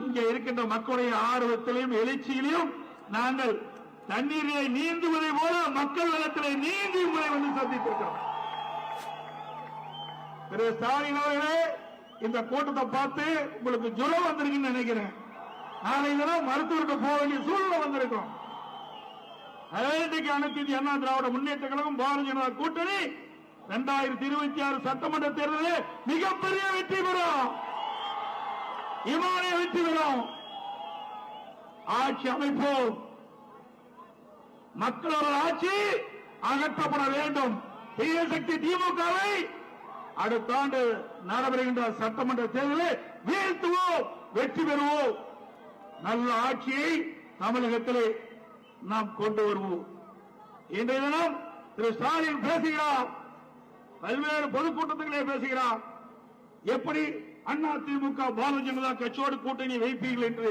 இங்க இருக்கின்ற மக்களுடைய ஆர்வத்திலையும் எழுச்சியிலையும் நாங்கள் தண்ணீரை நீந்துவதை போல மக்கள் நலத்திலே நீந்தி உங்களை வந்து சந்தித்திருக்கிறோம். திரு ஸ்டாலின் அவர்களே இந்த கூட்டத்தை பார்த்து உங்களுக்கு ஜுரம் வந்திருக்குன்னு நினைக்கிறேன். நாளை தினம் மருத்துவருக்கு போக வேண்டிய சூழ்நிலை வந்திருக்கிறோம் அயோத்திக்கு அனைத்து அண்ணா திராவிட முன்னேற்ற கழகம் பாரதிய ஜனதா கூட்டணி இரண்டாயிரத்தி இருபத்தி ஆறு சட்டமன்ற தேர்தலில் மிகப்பெரிய வெற்றி பெறும். இமானை வெற்றி ஆட்சி அமைப்போம். மக்களோட ஆட்சி அகற்றப்பட வேண்டும். தீய சக்தி திமுகவை அடுத்த ஆண்டு நடைபெறுகின்ற சட்டமன்ற தேர்தலில் வீழ்த்துவோம் வெற்றி பெறுவோம். நல்ல ஆட்சியை தமிழகத்திலே நாம் கொண்டு வருவோம். இன்றைய தினம் திரு ஸ்டாலின் பேசுகிறார். பல்வேறு பொதுக்கூட்டத்திலே பேசுகிறார். எப்படி அண்ணா திமுக பாரதிய ஜனதா கட்சியோடு கூட்டணி வைப்பீர்கள் என்று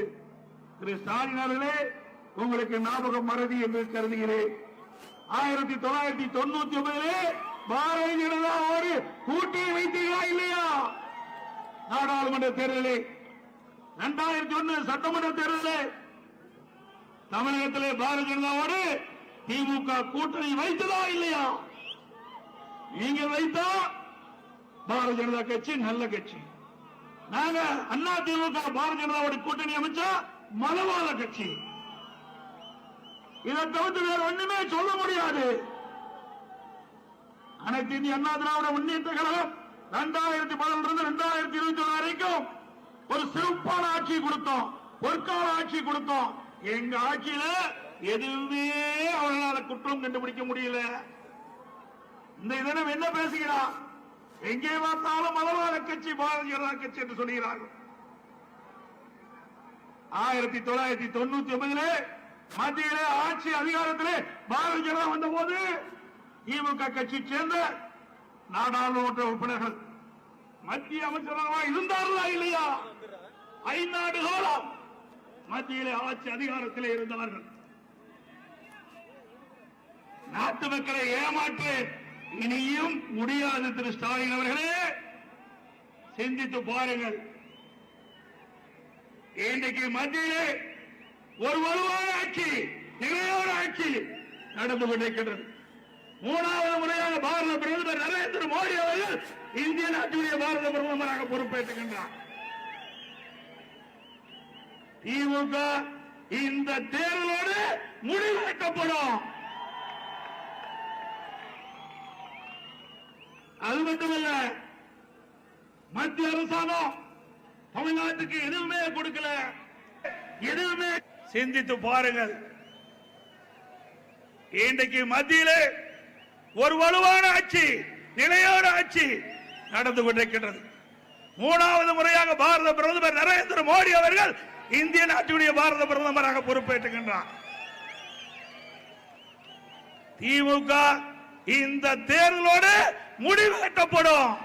திரு ஸ்டாலின் அவர்களே உங்களுக்கு ஞாபகம் மறதி என்று கருதுகிறேன். ஆயிரத்தி தொள்ளாயிரத்தி தொண்ணூத்தி ஒன்பதிலே பாரதிய ஜனதாவோடு கூட்டணி வைத்தீர்களா இல்லையா? நாடாளுமன்ற தேர்தலில். இரண்டாயிரத்தி ஒன்னு சட்டமன்ற தேர்தலில் தமிழகத்திலே பாரதிய ஜனதாவோடு திமுக கூட்டணி வைத்ததா இல்லையா? நீங்க வைத்தா பாரதிய ஜனதா கட்சி நல்ல கட்சி. நாங்க அண்ணா திமுக பாரதிய ஜனதாவோட கூட்டணி அமைச்சா மதவாத கட்சி. இதை தவிர்த்து வேற ஒண்ணுமே சொல்ல முடியாது. அனைத்து இந்திய அண்ணா திராவிட முன்னேற்ற கழகம் இரண்டாயிரத்தி பதினொன்று இருந்து இரண்டாயிரத்தி இருபத்தி ஒன்று வரைக்கும் ஒரு சிறப்பான ஆட்சி கொடுத்தோம். பொற்கால ஆட்சி கொடுத்தோம். எங்க ஆட்சியில எதுவுமே அவர்களால குற்றம் கண்டுபிடிக்க முடியல. இந்த இதனம் என்ன பேசுகிறான் எங்கே பார்த்தாலும் மதவாத கட்சி பாரதிய ஜனதா கட்சி என்று சொல்கிறார்கள் ஆயிரத்தி தொள்ளாயிரத்தி தொண்ணூத்தி ஒன்பதிலே மத்தியிலே ஆட்சி அதிகாரத்திலே பாரதிய ஜனதா வந்த போது திமுக கட்சி சேர்ந்த நாடாளுமன்ற உறுப்பினர்கள் மத்திய அமைச்சராக இருந்தார்களா இல்லையா? ஐநாடு காலம் மத்தியிலே ஆட்சி அதிகாரத்திலே இருந்தார்கள். நாட்டு மக்களை ஏமாற்று இனியும் முடியாது திரு ஸ்டாலின் அவர்களே. சிந்தித்து பாருங்கள். இன்றைக்கு மத்தியிலே ஒரு வலுவான ஆட்சி நிலையான ஆட்சி நடந்து கொண்டிருக்கின்றது. மூணாவது முறையாக பாரத பிரதமர் நரேந்திர மோடி அவர்கள் இந்திய நாட்டுடைய பாரத பிரதமராக பொறுப்பேற்றுகின்றார். திமுக இந்த தேர்தலோடு முடிவெடுக்கப்படும். அது மட்டுமல்ல மத்திய அரசாங்கம் தமிழ்நாட்டுக்கு எதுவுமே கொடுக்கல. எதுவுமே சிந்தித்து பாருங்கள். இன்றைக்கு மத்தியிலே ஒரு வலுவான ஆட்சி நிலையான ஆட்சி நடந்து கொண்டிருக்கின்றது. மூணாவது முறையாக பாரத பிரதமர் நரேந்திர மோடி அவர்கள் இந்திய நாட்டுடைய பாரத பிரதமராக பொறுப்பேற்றுகின்றார். திமுக இந்த தேர்தலோடு முடிவு கட்டப்படும்.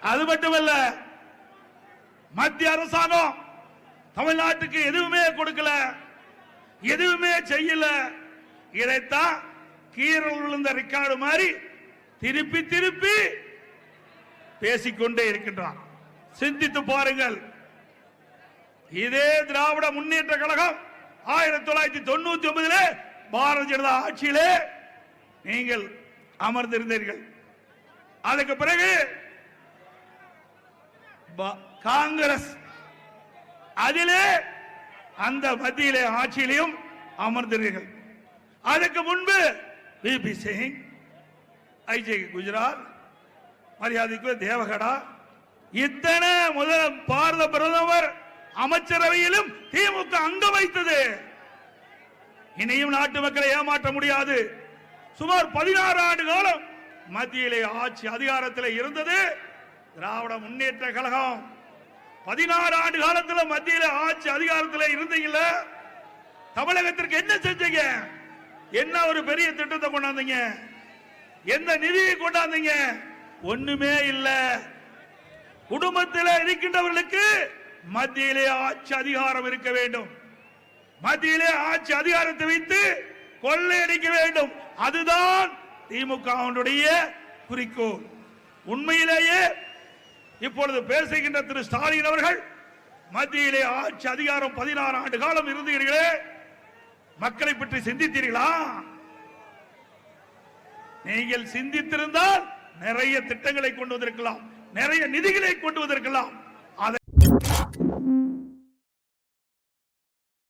அது மட்டுமல்ல மத்திய அரசாங்கம் தமிழ்நாட்டுக்கு எதுவுமே கொடுக்கல எதுவுமே செய்யல. இதைத்தான் கீரல் விழுந்த ரெக்கார்டு மாதிரி திருப்பி திருப்பி பேசிக்கொண்டே இருக்கின்றான். சிந்தித்து பாருங்கள். இதே திராவிட முன்னேற்ற கழகம் ஆயிரத்தி தொள்ளாயிரத்தி தொண்ணூத்தி ஒன்பதுல பாரதிய ஜனதா ஆட்சியிலே நீங்கள் அமர்ந்திருந்தீர்கள். அதுக்கு பிறகு காங்கிரஸ் அதிலே அந்த மத்தியிலே ஆட்சியிலையும் அமர்ந்தீர்கள் அதுக்கு முன்பு பிபி சிங் ஐஜே குஜராத் மரியாதைக்கு தேவகடா இத்தனை முதல் பாரத பிரதமர் அமைச்சரவையிலும் திமுக அங்க வைத்தது. இனியும் நாட்டு மக்களை ஏமாற்ற முடியாது. சுமார் பதினாறு ஆண்டு காலம் மத்தியிலே ஆட்சி அதிகாரத்தில் இருந்தது. திராவிட முன்னேற்ற கழகம் பதினாறு ஆண்டு காலத்தில் மத்தியில் ஆட்சி அதிகாரத்தில் இருந்தீங்கல்ல தமிழகத்திற்கு என்ன செஞ்சீங்க? என்ன ஒரு பெரிய திட்டத்தை கொண்டாந்தீங்க? எந்த நிதியை கொண்டாந்தீங்க? ஒண்ணுமே இல்லை. குடும்பத்தில் இருக்கின்றவர்களுக்கு மத்தியிலே ஆட்சி அதிகாரம் இருக்க வேண்டும். மத்தியிலே ஆட்சி அதிகாரத்தை வைத்து கொள்ளையடிக்க வேண்டும். அதுதான் திமுகவுடைய குறிக்கோள். உண்மையிலேயே இப்பொழுது பேசுகின்ற திரு ஸ்டாலின் அவர்கள் மத்தியிலே ஆட்சி அதிகாரம் பதினாறு ஆண்டு காலம் இருந்தீர்களே மக்களை பற்றி சிந்தித்தீர்களா? நீங்கள் சிந்தித்திருந்தால் நிறைய திட்டங்களை கொண்டு வந்திருக்கலாம். நிறைய நிதிகளை கொண்டு வந்திருக்கலாம். Mm-hmm.